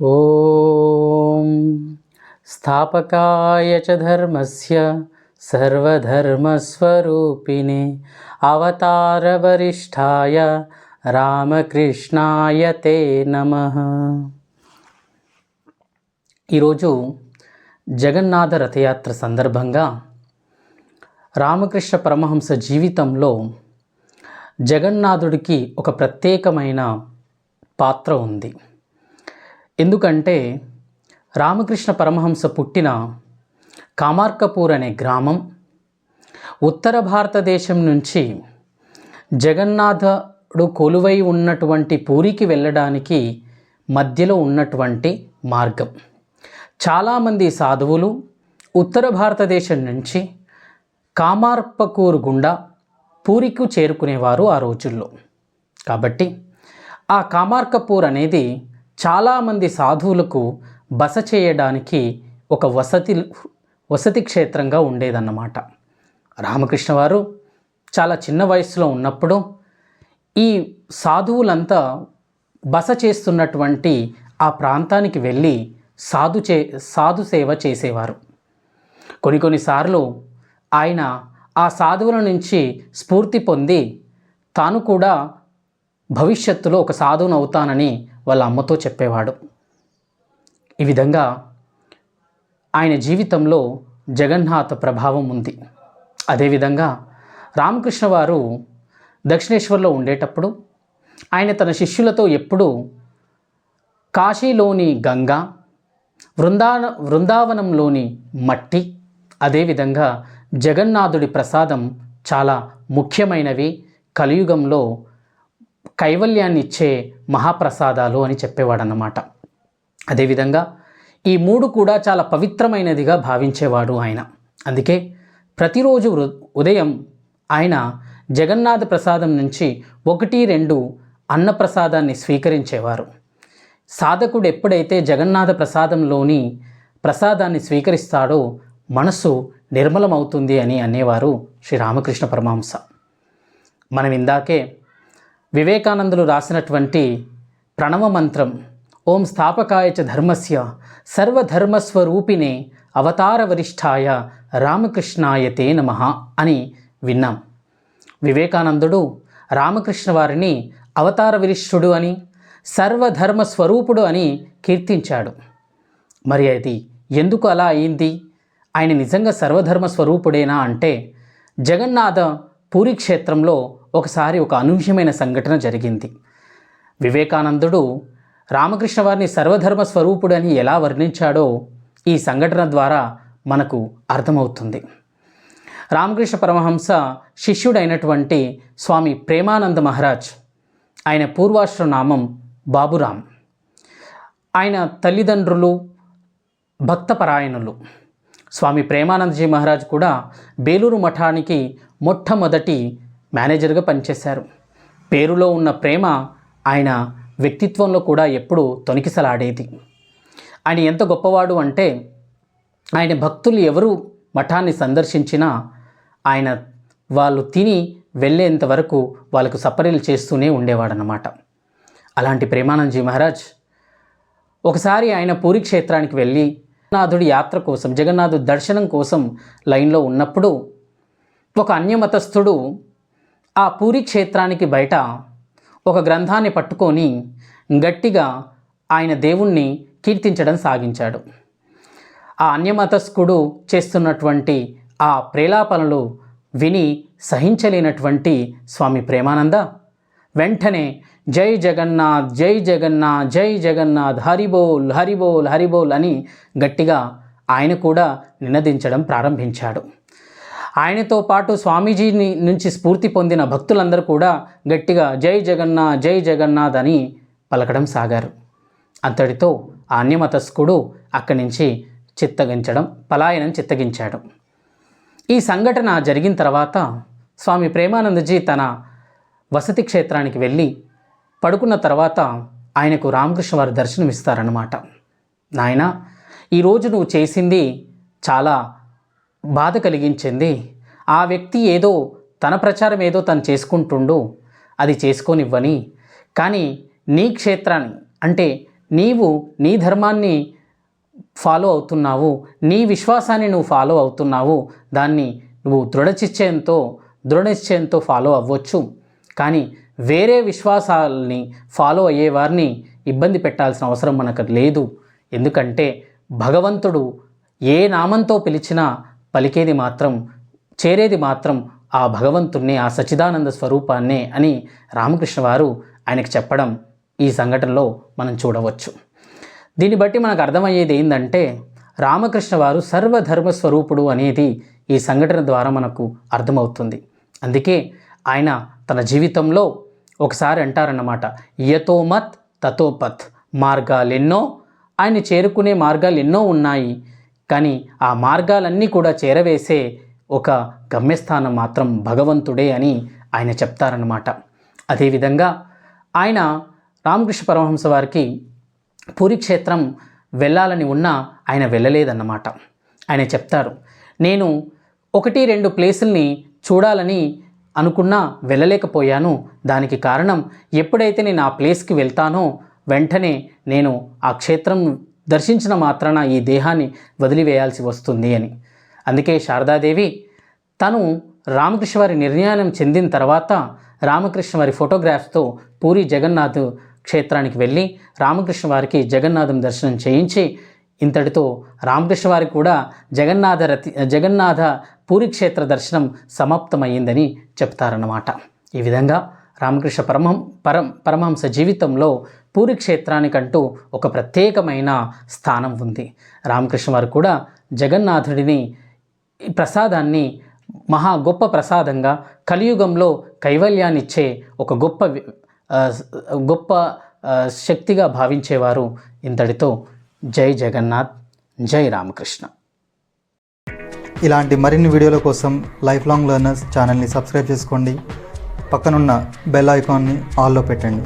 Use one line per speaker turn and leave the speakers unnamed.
ॐ स्थापकाय च धर्मस्य सर्वधर्मस्वरूपिणे अवतारवरिष्ठाय రామకృష్ణాయ తే నమ ఈరోజు జగన్నాథ రథయాత్ర సందర్భంగా రామకృష్ణ పరమహంస జీవితంలో జగన్నాథుడికి ఒక ప్రత్యేకమైన పాత్ర ఉంది ఎందుకంటే రామకృష్ణ పరమహంస పుట్టిన కామార్కపూర్ అనే గ్రామం ఉత్తర భారతదేశం నుంచి జగన్నాథుడు కొలువై ఉన్నటువంటి పూరికి వెళ్ళడానికి మధ్యలో ఉన్నటువంటి మార్గం. చాలామంది సాధువులు ఉత్తర భారతదేశం నుంచి కామార్పకూర్ గుండా పూరికి చేరుకునేవారు ఆ రోజుల్లో. కాబట్టి ఆ కామార్కపూర్ అనేది చాలామంది సాధువులకు బస చేయడానికి ఒక వసతి వసతి క్షేత్రంగా ఉండేదన్నమాట. రామకృష్ణ వారు చాలా చిన్న వయసులో ఉన్నప్పుడు ఈ సాధువులంతా బస చేస్తున్నటువంటి ఆ ప్రాంతానికి వెళ్ళి సాధు చే సాధు సేవ చేసేవారు. కొన్ని కొన్నిసార్లు ఆయన ఆ సాధువుల నుంచి స్ఫూర్తి పొంది తాను కూడా భవిష్యత్తులో ఒక సాధువును అవుతానని వాళ్ళ అమ్మతో చెప్పేవాడు. ఈ విధంగా ఆయన జీవితంలో జగన్నాథ ప్రభావం ఉంది. అదేవిధంగా రామకృష్ణ వారు దక్షిణేశ్వర్లో ఉండేటప్పుడు ఆయన తన శిష్యులతో ఎప్పుడూ కాశీలోని గంగా వృందా వృందావనంలోని మట్టి అదేవిధంగా జగన్నాథుడి ప్రసాదం చాలా ముఖ్యమైనవి. కలియుగంలో కైవల్యాన్ని ఇచ్చే మహాప్రసాదాలు అని చెప్పేవాడన్నమాట. అదేవిధంగా ఈ మూడు కూడా చాలా పవిత్రమైనదిగా భావించేవాడు ఆయన. అందుకే ప్రతిరోజు ఉ- ఉదయం ఆయన జగన్నాథ ప్రసాదం నుంచి ఒకటి రెండు అన్నప్రసాదాన్ని స్వీకరించేవారు. సాధకుడు ఎప్పుడైతే జగన్నాథ ప్రసాదంలోని ప్రసాదాన్ని స్వీకరిస్తాడో మనసు నిర్మలమవుతుంది అని అనేవారు శ్రీ రామకృష్ణ పరమహంస. మనం ఇందాకే వివేకానందులు రాసినటువంటి ప్రణవ మంత్రం ఓం స్థాపకాయ చ ధర్మస్య సర్వధర్మస్వరూపిణే అవతార వరిష్ఠాయ రామకృష్ణాయతే నమ అని విన్నాం. వివేకానందుడు రామకృష్ణ వారిని అవతార విరిష్ఠుడు అని సర్వధర్మ స్వరూపుడు అని కీర్తించాడు. మరి అది ఎందుకు అలా అయింది? ఆయన నిజంగా సర్వధర్మ స్వరూపుడేనా అంటే జగన్నాథ పూరి క్షేత్రంలో ఒకసారి ఒక అనూహ్యమైన సంఘటన జరిగింది. వివేకానందుడు రామకృష్ణ వారిని సర్వధర్మ స్వరూపుడని ఎలా వర్ణించాడో ఈ సంఘటన ద్వారా మనకు అర్థమవుతుంది. రామకృష్ణ పరమహంస శిష్యుడైనటువంటి స్వామి ప్రేమానంద మహారాజ్ ఆయన పూర్వాశ్ర నామం బాబురాం. ఆయన తల్లిదండ్రులు భక్తపరాయణులు. స్వామి ప్రేమానందజీ మహారాజ్ కూడా బేలూరు మఠానికి మొట్టమొదటి మేనేజర్గా పనిచేశారు. పేరులో ఉన్న ప్రేమ ఆయన వ్యక్తిత్వంలో కూడా ఎప్పుడూ తొనికిసలాడేది. ఆయన ఎంత గొప్పవాడు అంటే ఆయన భక్తులు ఎవరు మఠాన్ని సందర్శించినా ఆయన వాళ్ళు తిని వెళ్ళేంత వరకు వాళ్ళకు సపరీలు చేస్తూనే ఉండేవాడనమాట అలాంటి ప్రేమానందజీ మహారాజ్ ఒకసారి ఆయన పూరి క్షేత్రానికి వెళ్ళి జగన్నాథుడి యాత్ర కోసం జగన్నాథుడి దర్శనం కోసం లైన్లో ఉన్నప్పుడు ఒక అన్యమతస్థుడు ఆ పూరి క్షేత్రానికి బయట ఒక గ్రంథాన్ని పట్టుకొని గట్టిగా ఆయన దేవుణ్ణి కీర్తించడం సాగించాడు. ఆ అన్యమతస్కుడు చేస్తున్నటువంటి ఆ ప్రేలాపనలు విని సహించలేనటువంటి స్వామి ప్రేమానంద వెంటనే జై జగన్నాథ్ జై జగన్నాథ్ జై జగన్నాథ్ హరిబోల్ హరిబోల్ హరిబోల్ అని గట్టిగా ఆయన కూడా నినదించడం ప్రారంభించాడు. ఆయనతో పాటు స్వామీజీని నుంచి స్ఫూర్తి పొందిన భక్తులందరూ కూడా గట్టిగా జై జగన్నాథ్ జై జగన్నాథ్ అని పలకడం సాగారు. అంతటితో ఆన్యమతస్కుడు అన్యమతస్కుడు అక్కడి నుంచి చిత్తగించడం పలాయనం చిత్తగించాడు. ఈ సంఘటన జరిగిన తర్వాత స్వామి ప్రేమానందజీ తన వసతి క్షేత్రానికి వెళ్ళి పడుకున్న తర్వాత ఆయనకు రామకృష్ణ వారు దర్శనమిస్తారన్నమాట. నాయన ఈరోజు నువ్వు చేసింది చాలా బాధ కలిగించింది. ఆ వ్యక్తి ఏదో తన ప్రచారం ఏదో తను చేసుకుంటుండు అది చేసుకోనివ్వని. కానీ నీ క్షేత్రాన్ని అంటే నీవు నీ ధర్మాన్ని ఫాలో అవుతున్నావు నీ విశ్వాసాన్ని నువ్వు ఫాలో అవుతున్నావు దాన్ని నువ్వు దృఢచిశ్చయంతో దృఢనిశ్చయంతో ఫాలో అవ్వచ్చు. కానీ వేరే విశ్వాసాలని ఫాలో అయ్యే వారిని ఇబ్బంది పెట్టాల్సిన అవసరం మనకు లేదు. ఎందుకంటే భగవంతుడు ఏ నామంతో పిలిచినా పలికేది మాత్రం చేరేది మాత్రం ఆ భగవంతుణ్ణి ఆ సచిదానంద స్వరూపాన్నే అని రామకృష్ణ వారు ఆయనకు చెప్పడం ఈ సంఘటనలో మనం చూడవచ్చు. దీన్ని బట్టి మనకు అర్థమయ్యేది ఏంటంటే రామకృష్ణ వారు సర్వధర్మ స్వరూపుడు అనేది ఈ సంఘటన ద్వారా మనకు అర్థమవుతుంది. అందుకే ఆయన తన జీవితంలో ఒకసారి అంటారన్నమాట యతోమత్ తతోపత్ తతోపత్ మార్గాలెన్నో ఆయన చేరుకునే మార్గాలు ఎన్నో ఉన్నాయి కానీ ఆ మార్గాలన్నీ కూడా చేరవేసే ఒక గమ్యస్థానం మాత్రం భగవంతుడే అని ఆయన చెప్తారన్నమాట. అదేవిధంగా ఆయన రామకృష్ణ పరమహంస వారికి పూరి క్షేత్రం వెళ్ళాలని ఉన్నా ఆయన వెళ్ళలేదన్నమాట. ఆయన చెప్తారు నేను ఒకటి రెండు ప్లేసుల్ని చూడాలని అనుకున్నా వెళ్ళలేకపోయాను. దానికి కారణం ఎప్పుడైతే నేను ఆ ప్లేస్కి వెళ్తానో వెంటనే నేను ఆ క్షేత్రం దర్శించిన మాత్రాన ఈ దేహాన్ని వదిలివేయాల్సి వస్తుంది అని. అందుకే శారదాదేవి తను రామకృష్ణ వారి నిర్ణయం చెందిన తర్వాత రామకృష్ణ వారి ఫోటోగ్రాఫ్స్తో పూరి జగన్నాథ్ క్షేత్రానికి వెళ్ళి రామకృష్ణ వారికి జగన్నాథం దర్శనం చేయించి ఇంతటితో రామకృష్ణ వారికి కూడా జగన్నాథ రతి జగన్నాథ పూరి క్షేత్ర దర్శనం సమాప్తమయ్యిందని చెప్తారన్నమాట. ఈ విధంగా రామకృష్ణ పరమహం పరం పరమహంస జీవితంలో పూరి క్షేత్రానికంటూ ఒక ప్రత్యేకమైన స్థానం ఉంది. రామకృష్ణ వారు కూడా జగన్నాథుడిని ప్రసాదాన్ని మహా గొప్ప ప్రసాదంగా కలియుగంలో కైవల్యాన్నిచ్చే ఒక గొప్ప గొప్ప శక్తిగా భావించేవారు ఇంతటితో జై జగన్నాథ్ జై రామకృష్ణ.
ఇలాంటి మరిన్ని వీడియోల కోసం లైఫ్ లాంగ్ లెర్నర్స్ ఛానల్ని సబ్స్క్రైబ్ చేసుకోండి. పక్కనున్న బెల్ ఐకాన్ని ఆల్లో పెట్టండి.